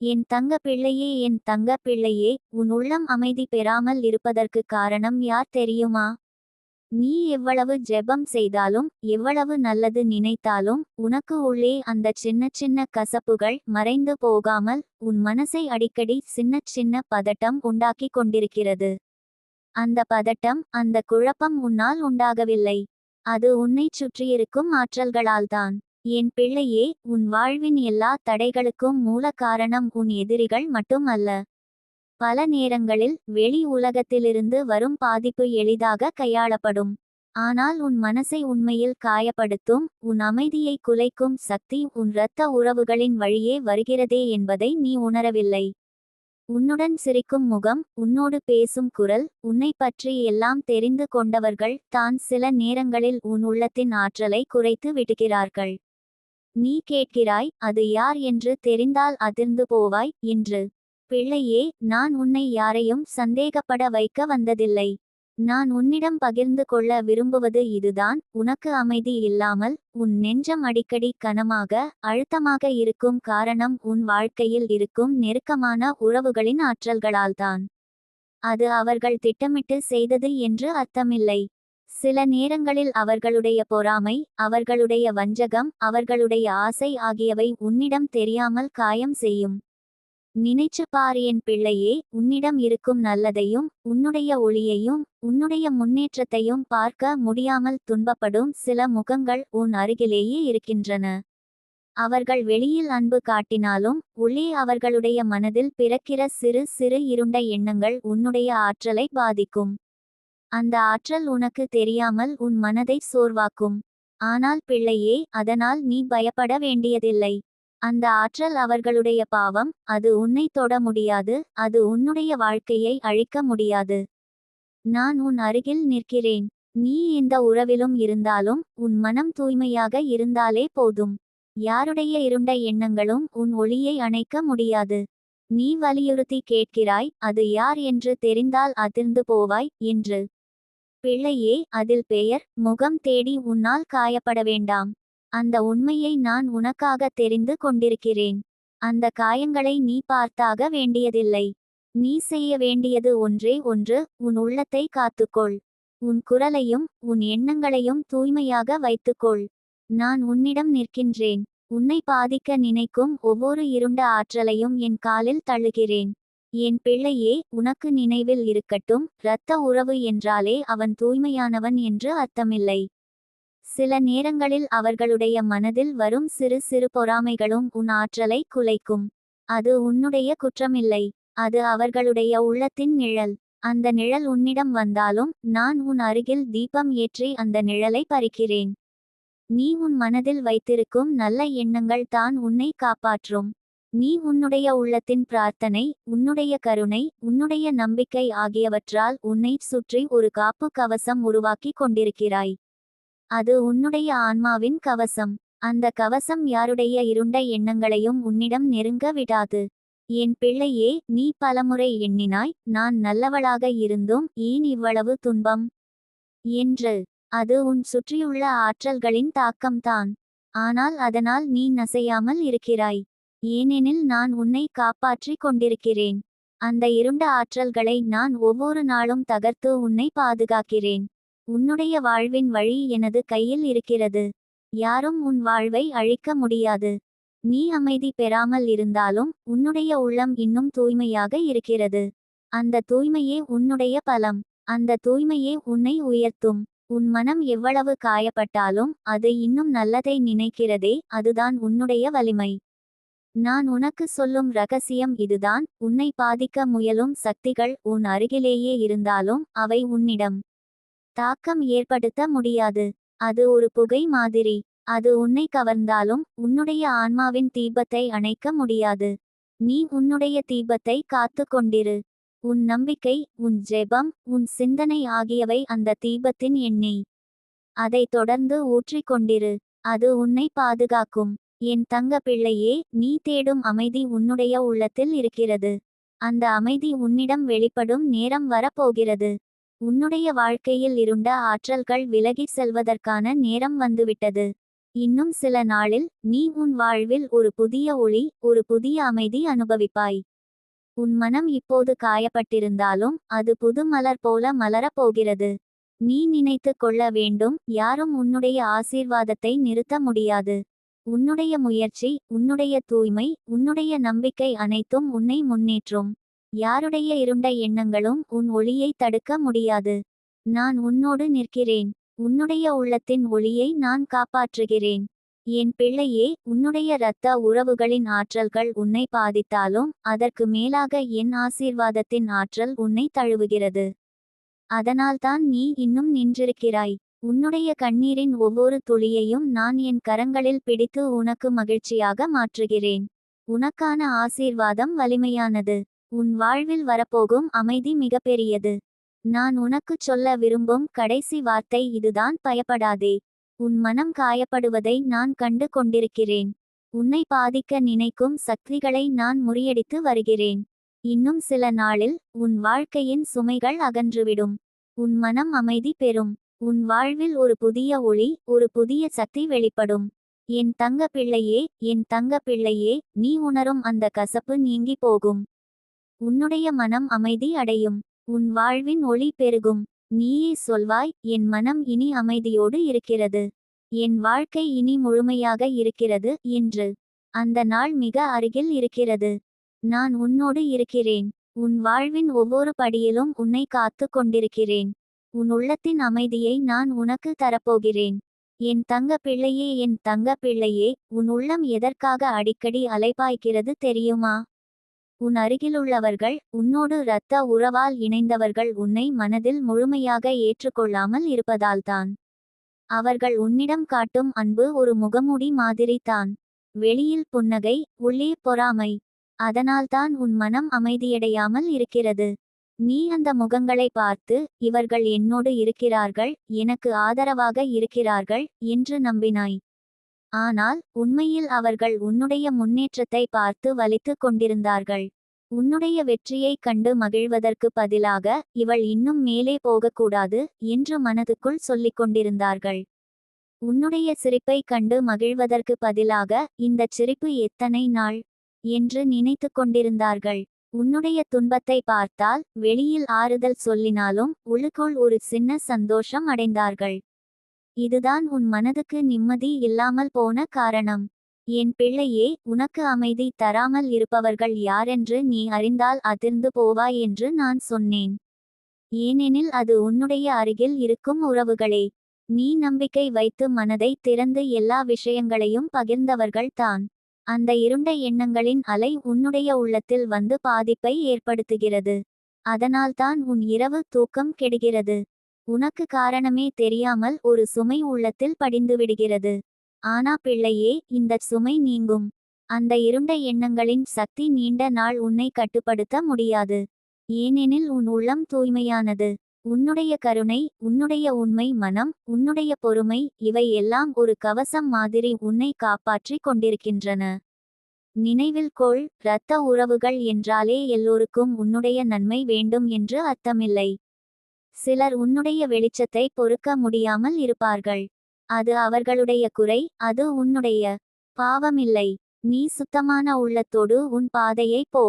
என் தங்க பிள்ளையே என் தங்க பிள்ளையே உன் உள்ளம் அமைதி பெறாமல் இருப்பதற்கு காரணம் யார் தெரியுமா? நீ எவ்வளவு ஜெபம் செய்தாலும் எவ்வளவு நல்லது நினைத்தாலும் உனக்கு உள்ளே அந்த சின்ன சின்ன கசப்புகள் மறைந்து போகாமல் உன் மனசை அடிக்கடி சின்ன சின்ன பதட்டம் உண்டாக்கிக் கொண்டிருக்கிறது. அந்த பதட்டம் அந்த குழப்பம் உன்னால் உண்டாகவில்லை. அது உன்னைச் சுற்றியிருக்கும் ஆற்றல்களால்தான். என் பிள்ளையே உன் வாழ்வின் எல்லா தடைகளுக்கும் மூல காரணம் உன் எதிரிகள் மட்டும் அல்ல. பல நேரங்களில் வெளி உலகத்திலிருந்து வரும் பாதிப்பு எளிதாக கையாளப்படும். ஆனால் உன் மனசை உண்மையில் காயப்படுத்தும் உன் அமைதியை குலைக்கும் சக்தி உன் இரத்த உறவுகளின் வழியே வருகிறதே என்பதை நீ உணரவில்லை. உன்னுடன் சிரிக்கும் முகம் உன்னோடு பேசும் குரல் உன்னை பற்றி எல்லாம் தெரிந்து கொண்டவர்கள் தான் சில நேரங்களில் உன் உள்ளத்தின் ஆற்றலை குறைத்து விடுகிறார்கள். நீ கேட்கிறாய் அது யார் என்று தெரிந்தால் அதிர்ந்து போவாய் என்று. பிள்ளையே நான் உன்னை யாரையும் சந்தேகப்பட வைக்க வந்ததில்லை. நான் உன்னிடம் பகிர்ந்து கொள்ள விரும்புவது இதுதான் உனக்கு அமைதி இல்லாமல் உன் நெஞ்சம் அடிக்கடி கனமாக அழுத்தமாக இருக்கும் காரணம் உன் வாழ்க்கையில் இருக்கும் நெருக்கமான உறவுகளின் ஆற்றல்களால்தான். அது அவர்கள் திட்டமிட்டு செய்தது என்று அர்த்தமில்லை. சில நேரங்களில் அவர்களுடைய பொறாமை அவர்களுடைய வஞ்சகம் அவர்களுடைய ஆசை ஆகியவை உன்னிடம் தெரியாமல் காயம் செய்யும். நினைச்சு பார் என் பிள்ளையே உன்னிடம் இருக்கும் நல்லதையும் உன்னுடைய ஒளியையும் உன்னுடைய முன்னேற்றத்தையும் பார்க்க முடியாமல் துன்பப்படும் சில முகங்கள் உன் அருகிலேயே இருக்கின்றன. அவர்கள் வெளியில் அன்பு காட்டினாலும் உள்ளே அவர்களுடைய மனதில் பிறக்கிற சிறு சிறு இருண்ட எண்ணங்கள் உன்னுடைய ஆற்றலை பாதிக்கும். அந்த ஆற்றல் உனக்கு தெரியாமல் உன் மனதை சோர்வாக்கும். ஆனால் பிள்ளையே அதனால் நீ பயப்பட வேண்டியதில்லை. அந்த ஆற்றல் அவர்களுடைய பாவம் அது உன்னை தொட முடியாது அது உன்னுடைய வாழ்க்கையை அழிக்க முடியாது. நான் உன் அருகில் நிற்கிறேன். நீ எந்த உறவிலும் இருந்தாலும் உன் மனம் தூய்மையாக இருந்தாலே போதும். யாருடைய இருண்ட எண்ணங்களும் உன் ஒளியை அணைக்க முடியாது. நீ வலியுறுத்தி கேட்கிறாய் அது யார் என்று தெரிந்தால் அதிர்ந்து போவாய் என்று. பிள்ளையே அதில் பெயர் முகம் தேடி உன்னால் காயப்பட வேண்டாம். அந்த உண்மையை நான் உனக்காக தெரிந்து கொண்டிருக்கிறேன். அந்த காயங்களை நீ பார்த்தாக வேண்டியதில்லை. நீ செய்ய வேண்டியது ஒன்றே ஒன்று உன் உள்ளத்தை காத்துக்கொள். உன் குரலையும் உன் எண்ணங்களையும் தூய்மையாக வைத்துக்கொள். நான் உன்னிடம் நிற்கின்றேன். உன்னை பாதிக்க நினைக்கும் ஒவ்வொரு இருண்ட ஆற்றலையும் என் காலில் தள்ளுகிறேன். என் பிள்ளையே உனக்கு நினைவில் இருக்கட்டும் இரத்த உறவு என்றாலே அவன் தூய்மையானவன் என்று அர்த்தமில்லை. சில நேரங்களில் அவர்களுடைய மனதில் வரும் சிறு சிறு பொறாமைகளும் உன் ஆற்றலை குலைக்கும். அது உன்னுடைய குற்றமில்லை அது அவர்களுடைய உள்ளத்தின் நிழல். அந்த நிழல் உன்னிடம் வந்தாலும் நான் உன் அருகில் தீபம் ஏற்றி அந்த நிழலை பறிக்கிறேன். நீ உன் மனதில் வைத்திருக்கும் நல்ல எண்ணங்கள் தான் உன்னை காப்பாற்றும். நீ உன்னுடைய உள்ளத்தின் பிரார்த்தனை உன்னுடைய கருணை உன்னுடைய நம்பிக்கை ஆகியவற்றால் உன்னை சுற்றி ஒரு காப்பு கவசம் உருவாக்கி கொண்டிருக்கிறாய். அது உன்னுடைய ஆன்மாவின் கவசம். அந்த கவசம் யாருடைய இருண்ட எண்ணங்களையும் உன்னிடம் நெருங்க விடாது. என் பிள்ளையே நீ பலமுறை எண்ணினாய் நான் நல்லவளாக இருந்தும் ஏன் இவ்வளவு துன்பம்? என்று. அது உன் சுற்றியுள்ள ஆற்றல்களின் தாக்கம்தான். ஆனால் அதனால் நீ நசையாமல் இருக்கிறாய். ஏனெனில் நான் உன்னை காப்பாற்றிக் கொண்டிருக்கிறேன். அந்த இருண்ட ஆற்றல்களை நான் ஒவ்வொரு நாளும் தகர்த்து உன்னை பாதுகாக்கிறேன். உன்னுடைய வாழ்வின் வழி எனது கையில் இருக்கிறது. யாரும் உன் வாழ்வை அழிக்க முடியாது. நீ அமைதி பெறாமல் இருந்தாலும் உன்னுடைய உள்ளம் இன்னும் தூய்மையாக இருக்கிறது. அந்த தூய்மையே உன்னுடைய பலம். அந்த தூய்மையே உன்னை உயர்த்தும். உன் மனம் எவ்வளவு காயப்பட்டாலும் அது இன்னும் நல்லதை நினைக்கிறதே அதுதான் உன்னுடைய வலிமை. நான் உனக்கு சொல்லும் ரகசியம் இதுதான். உன்னை பாதிக்க முயலும் சக்திகள் உன் அருகிலேயே இருந்தாலும் அவை உன்னிடம் தாக்கம் ஏற்படுத்த முடியாது. அது ஒரு புகை மாதிரி. அது உன்னை கவர்ந்தாலும் உன்னுடைய ஆன்மாவின் தீபத்தை அணைக்க முடியாது. நீ உன்னுடைய தீபத்தை காத்து கொண்டிரு. உன் நம்பிக்கை உன் ஜெபம் உன் சிந்தனை ஆகியவை அந்த தீபத்தின் எண்ணெய் அதை தொடர்ந்து ஊற்றிக் கொண்டிரு. அது உன்னை பாதுகாக்கும். என் தங்க பிள்ளையே நீ தேடும் அமைதி உன்னுடைய உள்ளத்தில் இருக்கிறது. அந்த அமைதி உன்னிடம் வெளிப்படும் நேரம் வரப்போகிறது. உன்னுடைய வாழ்க்கையில் இருண்ட ஆற்றல்கள் விலகிச் செல்வதற்கான நேரம் வந்துவிட்டது. இன்னும் சில நாளில் நீ உன் வாழ்வில் ஒரு புதிய ஒளி ஒரு புதிய அமைதி அனுபவிப்பாய். உன் மனம் இப்போது காயப்பட்டிருந்தாலும் அது புது மலர் போல மலரப் போகிறது நீ நினைத்து கொள்ள வேண்டும் யாரும் உன்னுடைய ஆசீர்வாதத்தை நிறுத்த முடியாது. உன்னுடைய முயற்சி உன்னுடைய தூய்மை உன்னுடைய நம்பிக்கை அனைத்தும் உன்னை முன்னேற்றும். யாருடைய இருண்ட எண்ணங்களும் உன் ஒளியை தடுக்க முடியாது. நான் உன்னோடு நிற்கிறேன். உன்னுடைய உள்ளத்தின் ஒளியை நான் காப்பாற்றுகிறேன். என் பிள்ளையே உன்னுடைய இரத்த உறவுகளின் ஆற்றல்கள் உன்னை பாதித்தாலும் அதற்கு மேலாக என் ஆசீர்வாதத்தின் ஆற்றல் உன்னை தழுவுகிறது. அதனால்தான் நீ இன்னும் நின்றிருக்கிறாய். உன்னுடைய கண்ணீரின் ஒவ்வொரு துளியையும் நான் என் கரங்களில் பிடித்து உனக்கு மகிழ்ச்சியாக மாற்றுகிறேன். உனக்கான ஆசீர்வாதம் வலிமையானது. உன் வாழ்வில் வரப்போகும் அமைதி மிகப்பெரியது. நான் உனக்குச் சொல்ல விரும்பும் கடைசி வார்த்தை இதுதான் பயப்படாதே. உன் மனம் காயப்படுவதை நான் கண்டு கொண்டிருக்கிறேன். உன்னை பாதிக்க நினைக்கும் சக்திகளை நான் முறியடித்து வருகிறேன். இன்னும் சில நாளில் உன் வாழ்க்கையின் சுமைகள் அகன்றுவிடும். உன் மனம் அமைதி பெறும். உன் வாழ்வில் ஒரு புதிய ஒளி ஒரு புதிய சக்தி வெளிப்படும். என் தங்க பிள்ளையே என் தங்க பிள்ளையே நீ உணரும் அந்த கசப்பு நீங்கி போகும். உன்னுடைய மனம் அமைதி அடையும். உன் வாழ்வின் ஒளி பெருகும். நீயே சொல்வாய் என் மனம் இனி அமைதியோடு இருக்கிறது. என் வாழ்க்கை இனி முழுமையாக இருக்கிறது என்று. அந்த நாள் மிக அருகில் இருக்கிறது. நான் உன்னோடு இருக்கிறேன். உன் வாழ்வின் ஒவ்வொரு படியிலும் உன்னை காத்து கொண்டிருக்கிறேன். உன் உள்ளத்தின் அமைதியை நான் உனக்கு தரப்போகிறேன். என் தங்க பிள்ளையே என் தங்க பிள்ளையே உன் உள்ளம் எதற்காக அடிக்கடி அலைபாய்க்கிறது தெரியுமா? உன் அருகிலுள்ளவர்கள் உன்னோடு இரத்த உறவால் இணைந்தவர்கள் உன்னை மனதில் முழுமையாக ஏற்றுக்கொள்ளாமல் இருப்பதால்தான் அவர்கள் உன்னிடம் காட்டும் அன்பு ஒரு முகமூடி மாதிரி தான். வெளியில் புன்னகை உள்ளே பொறாமை. அதனால்தான் உன் மனம் அமைதியடையாமல் இருக்கிறது. நீ அந்த முகங்களை பார்த்து இவர்கள் என்னோடு இருக்கிறார்கள் எனக்கு ஆதரவாக இருக்கிறார்கள் என்று நம்பினாய். ஆனால் உண்மையில் அவர்கள் உன்னுடைய முன்னேற்றத்தை பார்த்து வலித்து கொண்டிருந்தார்கள். உன்னுடைய வெற்றியைக் கண்டு மகிழ்வதற்கு பதிலாக இவள் இன்னும் மேலே போகக்கூடாது என்று மனதுக்குள் சொல்லிக் கொண்டிருந்தார்கள். உன்னுடைய சிரிப்பைக் கண்டு மகிழ்வதற்கு பதிலாக இந்தச் சிரிப்பு எத்தனை நாள்? என்று நினைத்து கொண்டிருந்தார்கள். உன்னுடைய துன்பத்தை பார்த்தால் வெளியில் ஆறுதல் சொல்லினாலும் உள்ளுக்குள் ஒரு சின்ன சந்தோஷம் அடைந்தார்கள். இதுதான் உன் மனதுக்கு நிம்மதி இல்லாமல் போன காரணம். என் பிள்ளையே உனக்கு அமைதி தராமல் இருப்பவர்கள் யாரென்று நீ அறிந்தால் அதிர்ந்து போவாய் என்று நான் சொன்னேன். ஏனெனில் அது உன்னுடைய அருகில் இருக்கும் உறவுகளே. நீ நம்பிக்கை வைத்து மனதை திறந்து எல்லா விஷயங்களையும் பகிர்ந்தவர்கள் தான். அந்த இருண்ட எண்ணங்களின் அலை உன்னுடைய உள்ளத்தில் வந்து பாதிப்பை ஏற்படுத்துகிறது. அதனால்தான் உன் இரவு தூக்கம் கெடுகிறது. உனக்கு காரணமே தெரியாமல் ஒரு சுமை உள்ளத்தில் படிந்துவிடுகிறது. ஆனா பிள்ளையே இந்த சுமை நீங்கும். அந்த இருண்ட எண்ணங்களின் சக்தி நீண்ட நாள் உன்னை கட்டுப்படுத்த முடியாது. ஏனெனில் உன் உள்ளம் தூய்மையானது. உன்னுடைய கருணை உன்னுடைய உண்மை மனம் உன்னுடைய பொறுமை இவை எல்லாம் ஒரு கவசம் மாதிரி உன்னை காப்பாற்றிக் கொண்டிருக்கின்றன. நினைவில் கொள் இரத்த உறவுகள் என்றாலே எல்லோருக்கும் உன்னுடைய நன்மை வேண்டும் என்று அர்த்தமில்லை. சிலர் உன்னுடைய வெளிச்சத்தை பொறுக்க முடியாமல் இருப்பார்கள். அது அவர்களுடைய குறை அது உன்னுடைய பாவமில்லை. நீ சுத்தமான உள்ளத்தோடு உன் பாதையை போ.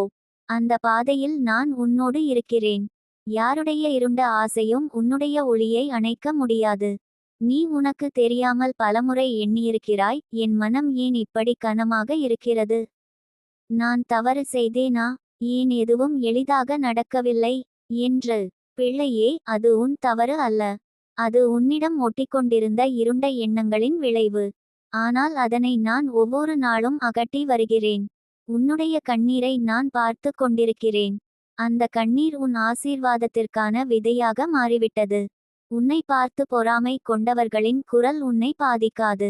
அந்த பாதையில் நான் உன்னோடு இருக்கிறேன். யாருடைய இருண்ட ஆசையும் உன்னுடைய ஒளியை அணைக்க முடியாது. நீ உனக்கு தெரியாமல் பலமுறை எண்ணியிருக்கிறாய் என் மனம் ஏன் இப்படி கனமாக இருக்கிறது? நான் தவறு செய்தேனா? ஏன் எதுவும் எளிதாக நடக்கவில்லை? என்று. பிள்ளையே அது உன் தவறு அல்ல. அது உன்னிடம் ஒட்டிக்கொண்டிருந்த இருண்ட எண்ணங்களின் விளைவு. ஆனால் அதனை நான் ஒவ்வொரு நாளும் அகட்டி வருகிறேன். உன்னுடைய கண்ணீரை நான் பார்த்து கொண்டிருக்கிறேன். அந்த கண்ணீர் உன் ஆசீர்வாதத்திற்கான விதையாக மாறிவிட்டது. உன்னை பார்த்து பொறாமை கொண்டவர்களின் குரல் உன்னை பாதிக்காது.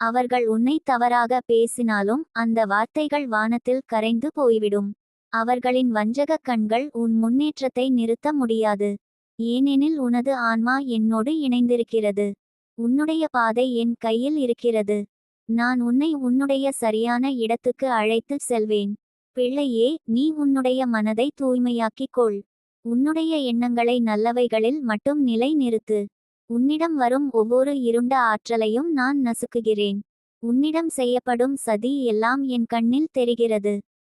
அவர்கள் உன்னை தவறாக பேசினாலும் அந்த வார்த்தைகள் வானத்தில் கரைந்து போய்விடும். அவர்களின் வஞ்சகக் கண்கள் உன் முன்னேற்றத்தை நிறுத்த முடியாது. ஏனெனில் உனது ஆன்மா என்னோடு இணைந்திருக்கிறது. உன்னுடைய பாதை என் கையில் இருக்கிறது. நான் உன்னை உன்னுடைய சரியான இடத்துக்கு அழைத்து செல்வேன். பிள்ளையே நீ உன்னுடைய மனதை தூய்மையாக்கிக் கொள் உன்னுடைய எண்ணங்களை நல்லவைகளில் மட்டும் நிலை நிறுத்து உன்னிடம் வரும் ஒவ்வொரு இருண்ட ஆற்றலையும் நான் நசுக்குகிறேன். உன்னிடம் செய்யப்படும் சதி எல்லாம் என் கண்ணில் தெரிகிறது.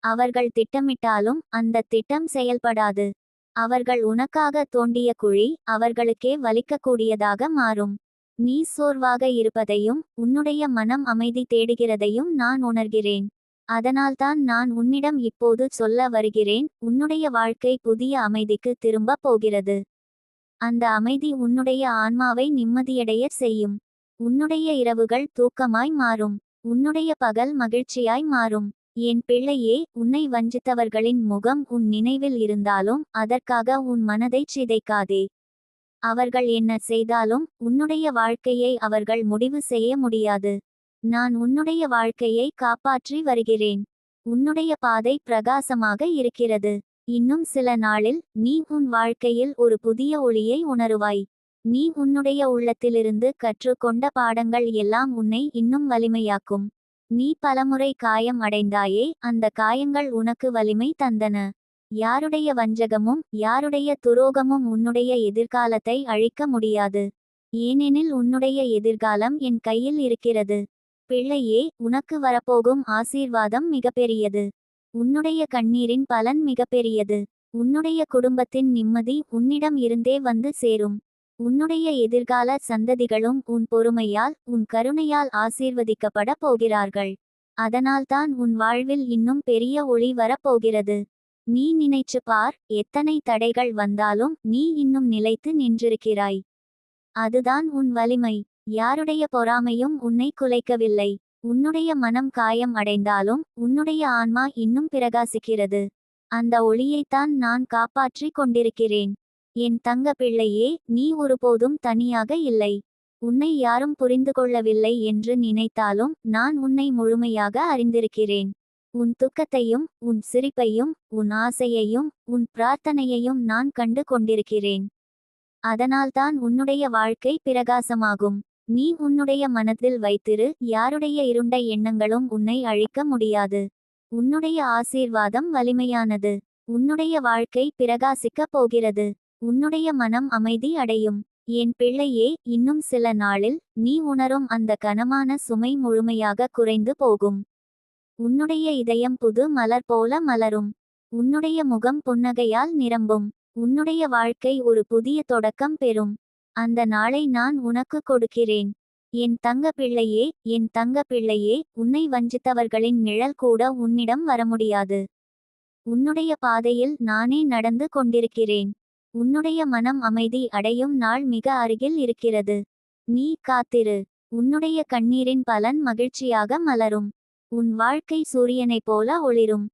அவர்கள் திட்டமிட்டாலும் அந்த திட்டம் செயல்படாது. அவர்கள் உனக்காக தோண்டிய குழி அவர்களுக்கே வலிக்கக்கூடியதாக மாறும். நீ சோர்வாக இருப்பதையும் உன்னுடைய மனம் அமைதி தேடுகிறதையும் நான் உணர்கிறேன். அதனால்தான் நான் உன்னிடம் இப்போது சொல்ல வருகிறேன் உன்னுடைய வாழ்க்கை புதிய அமைதிக்கு திரும்பப் போகிறது. அந்த அமைதி உன்னுடைய ஆன்மாவை நிம்மதியடைய செய்யும். உன்னுடைய இரவுகள் தூக்கமாய் மாறும். உன்னுடைய பகல் மகிழ்ச்சியாய் மாறும். என் பிள்ளையே உன்னை வஞ்சித்தவர்களின் முகம் உன் நினைவில் இருந்தாலும் அதற்காக உன் மனதைச் சிதைக்காதே. அவர்கள் என்ன செய்தாலும் உன்னுடைய வாழ்க்கையை அவர்கள் முடிவு செய்ய முடியாது. நான் உன்னுடைய வாழ்க்கையை காப்பாற்றி வருகிறேன். உன்னுடைய பாதை பிரகாசமாக இருக்கிறது. இன்னும் சில நாளில் நீ உன் வாழ்க்கையில் ஒரு புதிய ஒளியை உணருவாய். நீ உன்னுடைய உள்ளத்திலிருந்து கற்றுக்கொண்ட பாடங்கள் எல்லாம் உன்னை இன்னும் வலிமையாக்கும். நீ பலமுறை காயம் அடைந்தாயே அந்த காயங்கள் உனக்கு வலிமை தந்தன. யாருடைய வஞ்சகமும் யாருடைய துரோகமும் உன்னுடைய எதிர்காலத்தை அழிக்க முடியாது. ஏனெனில் உன்னுடைய எதிர்காலம் என் கையில் இருக்கிறது. பிள்ளையே உனக்கு வரப்போகும் ஆசீர்வாதம் மிகப்பெரியது. உன்னுடைய கண்ணீரின் பலன் மிகப்பெரியது. உன்னுடைய குடும்பத்தின் நிம்மதி உன்னிடம் இருந்தே வந்து சேரும். உன்னுடைய எதிர்கால சந்ததிகளும் உன் பொறுமையால் உன் கருணையால் ஆசீர்வதிக்கப்பட போகிறார்கள். அதனால்தான் உன் வாழ்வில் இன்னும் பெரிய ஒளி வரப்போகிறது. நீ நினைச்சு பார் எத்தனை தடைகள் வந்தாலும் நீ இன்னும் நிலைத்து நின்றிருக்கிறாய். அதுதான் உன் வலிமை. யாருடைய பொறாமையும் உன்னை குலைக்கவில்லை. உன்னுடைய மனம் காயம் அடைந்தாலும் உன்னுடைய ஆன்மா இன்னும் பிரகாசிக்கிறது. அந்த ஒளியைத்தான் நான் காப்பாற்றிக் கொண்டிருக்கிறேன். என் தங்க பிள்ளையே நீ ஒருபோதும் தனியாக இல்லை. உன்னை யாரும் புரிந்து கொள்ளவில்லை என்று நினைத்தாலும் நான் உன்னை முழுமையாக அறிந்திருக்கிறேன். உன் துக்கத்தையும் உன் சிரிப்பையும் உன் ஆசையையும் உன் பிரார்த்தனையையும் நான் கண்டு கொண்டிருக்கிறேன். அதனால்தான் உன்னுடைய வாழ்க்கை பிரகாசமாகும். நீ உன்னுடைய மனத்தில் வைத்திரு யாருடைய இருண்ட எண்ணங்களும் உன்னை அழிக்க முடியாது. உன்னுடைய ஆசீர்வாதம் வலிமையானது. உன்னுடைய வாழ்க்கை பிரகாசிக்கப் போகிறது. உன்னுடைய மனம் அமைதி அடையும். என் பிள்ளையே இன்னும் சில நாளில் நீ உணரும் அந்த கனமான சுமை முழுமையாக குறைந்து போகும். உன்னுடைய இதயம் புது மலர் போல மலரும். உன்னுடைய முகம் புன்னகையால் நிரம்பும். உன்னுடைய வாழ்க்கை ஒரு புதிய தொடக்கம் பெறும். அந்த நாளை நான் உனக்கு கொடுக்கிறேன். என் தங்க பிள்ளையே என் தங்க பிள்ளையே உன்னை வஞ்சித்தவர்களின் நிழல் கூட உன்னிடம் வர முடியாது உன்னுடைய பாதையில் நானே நடந்து கொண்டிருக்கிறேன். உன்னுடைய மனம் அமைதி அடையும் நாள் மிக அருகில் இருக்கிறது. நீ காத்திரு. உன்னுடைய கண்ணீரின் பலன் மகிழ்ச்சியாக மலரும். உன் வாழ்க்கை சூரியனைப் போல ஒளிரும்.